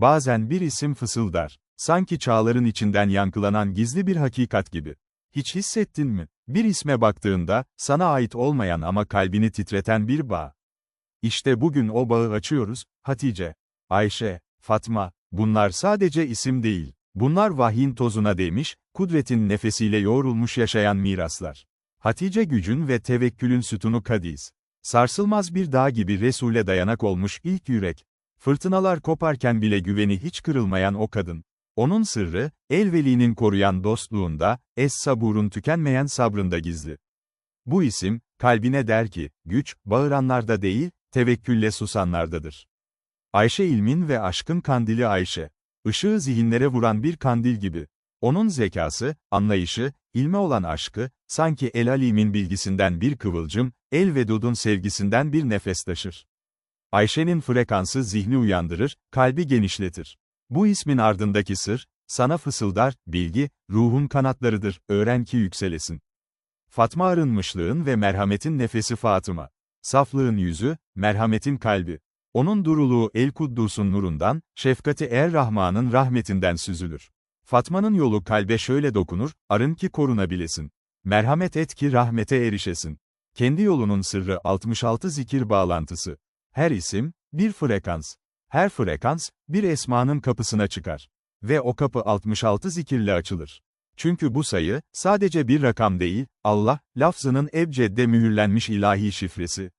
Bazen bir isim fısıldar. Sanki çağların içinden yankılanan gizli bir hakikat gibi. Hiç hissettin mi? Bir isme baktığında, sana ait olmayan ama kalbini titreten bir bağ. İşte bugün o bağı açıyoruz, Hatice, Ayşe, Fatma, bunlar sadece isim değil. Bunlar vahyin tozuna değmiş, kudretin nefesiyle yoğrulmuş yaşayan miraslar. Hatice gücün ve tevekkülün sütunu Kadiz. Sarsılmaz bir dağ gibi Resul'e dayanak olmuş ilk yürek. Fırtınalar koparken bile güveni hiç kırılmayan o kadın. Onun sırrı, el koruyan dostluğunda, es-saburun tükenmeyen sabrında gizli. Bu isim, kalbine der ki, güç, bağıranlarda değil, tevekkülle susanlardadır. Ayşe ilmin ve aşkın kandili Ayşe. Işığı zihinlere vuran bir kandil gibi. Onun zekası, anlayışı, ilme olan aşkı, sanki El Alim'in bilgisinden bir kıvılcım, El Vedud'un sevgisinden bir nefes taşır. Ayşe'nin frekansı zihni uyandırır, kalbi genişletir. Bu ismin ardındaki sır, sana fısıldar, bilgi, ruhun kanatlarıdır, öğren ki yükselesin. Fatma arınmışlığın ve merhametin nefesi Fatıma. Saflığın yüzü, merhametin kalbi. Onun duruluğu El Kuddus'un nurundan, şefkati Er Rahman'ın rahmetinden süzülür. Fatma'nın yolu kalbe şöyle dokunur, arın ki korunabilesin. Merhamet et ki rahmete erişesin. Kendi yolunun sırrı 66 zikir bağlantısı. Her isim, bir frekans. Her frekans, bir esmanın kapısına çıkar. Ve o kapı 66 zikirle açılır. Çünkü bu sayı, sadece bir rakam değil, Allah, lafzının ebcedde mühürlenmiş ilahi şifresi.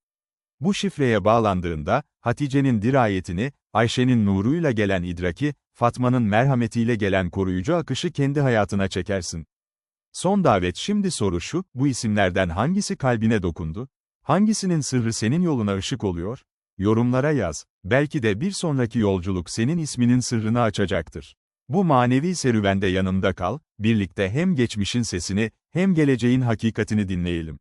Bu şifreye bağlandığında, Hatice'nin dirayetini, Ayşe'nin nuruyla gelen idraki, Fatma'nın merhametiyle gelen koruyucu akışı kendi hayatına çekersin. Son davet şimdi soru şu, bu isimlerden hangisi kalbine dokundu? Hangisinin sırrı senin yoluna ışık oluyor? Yorumlara yaz. Belki de bir sonraki yolculuk senin isminin sırrını açacaktır. Bu manevi serüvende yanımda kal, birlikte hem geçmişin sesini, hem geleceğin hakikatini dinleyelim.